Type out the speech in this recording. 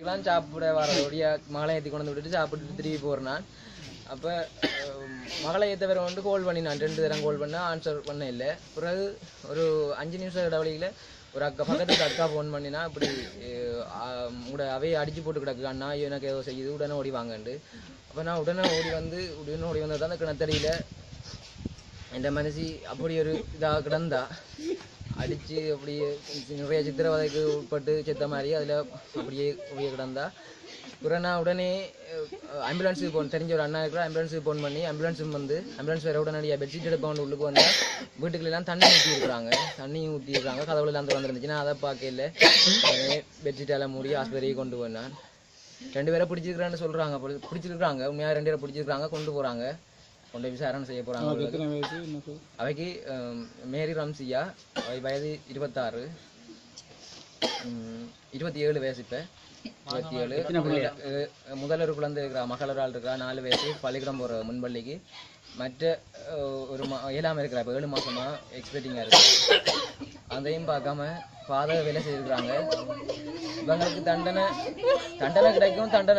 எல்லாம் சாப்பிட வரதோடைய மகளை ஏற்றி கொண்டு வந்து விட்டுட்டு சாப்பிட்டு திரும்பி போகிறேன் நான் அப்போ மகளை ஏற்ற வந்து கால் பண்ணி நான் ரெண்டு தரம் கால் பண்ண ஆன்சர் பண்ண இல்லை. பிறகு ஒரு அஞ்சு நிமிஷம் இடைவெளியில் ஒரு அக்கா பக்கத்துக்கு அக்கா ஃபோன் பண்ணினா இப்படி உட அவையை அடிச்சு போட்டு கிடக்கு அண்ணா எனக்கு ஏதோ செய்யுது? உடனே ஓடி வாங்கண்டு அப்போ நான் உடனே ஓடி வந்து உடனே ஓடி வந்தது தான் அந்த கிணத்தடியில். என் மனசி அப்படி ஒரு இதாக கிடந்தா. அடித்து அப்படியே நிறைய சித்திரவதைக்கு உட்பட்டு செத்த மாதிரி அதில் அப்படியே உயிர் கிடந்தா. பிறகு நான் உடனே ஆம்புலன்ஸுக்கு ஃபோன் தெரிஞ்ச ஒரு அண்ணா இருக்கிற ஆம்புலன்ஸுக்கு ஃபோன் பண்ணி ஆம்புலன்ஸும் வந்து ஆம்புலன்ஸ் வேறு உடனடியாக பெட்ஷீட் எடுப்ப வந்து உள்ளுக்கு வந்து வீட்டுக்குள்ளெல்லாம் தண்ணி ஊற்றி இருக்கிறாங்க. தண்ணியும் ஊற்றி இருக்காங்க கதவுலாம் திறந்துருந்துச்சு நான் அதை பார்க்கல பெட்ஷீட்டால் மூடி ஆஸ்பத்திரிக்கு கொண்டு போனேன். ரெண்டு பேரை பிடிச்சிருக்கிறான்னு சொல்கிறாங்க பிடிச்சிருக்காங்க உண்மையாக ரெண்டு பேரை பிடிச்சிருக்காங்க கொண்டு போகிறாங்க கொண்டு விசாரணை செய்ய போகிறாங்க அவைக்கு மேரி ரம்சியா அவை வயது இருபத்தாறு. உம், இருபத்தி ஏழு வயசு இப்போ. இருபத்தி ஏழு முதல் ஒரு குழந்தை இருக்கிறா மகளர் ஆள் இருக்கிறா நாலு வயசு. பள்ளிக்கூடம் போகிற முன்பள்ளிக்கு. மற்ற ஒரு மா ஏழாம இருக்கிறா இப்போ ஏழு மாசமா எக்ஸ்பெக்டிங்காக இருக்கு. அதையும் பார்க்காம பாதக வேலை செய்திருக்கிறாங்க. இவங்களுக்கு தண்டனை தண்டனை கிடைக்கும் தண்டனை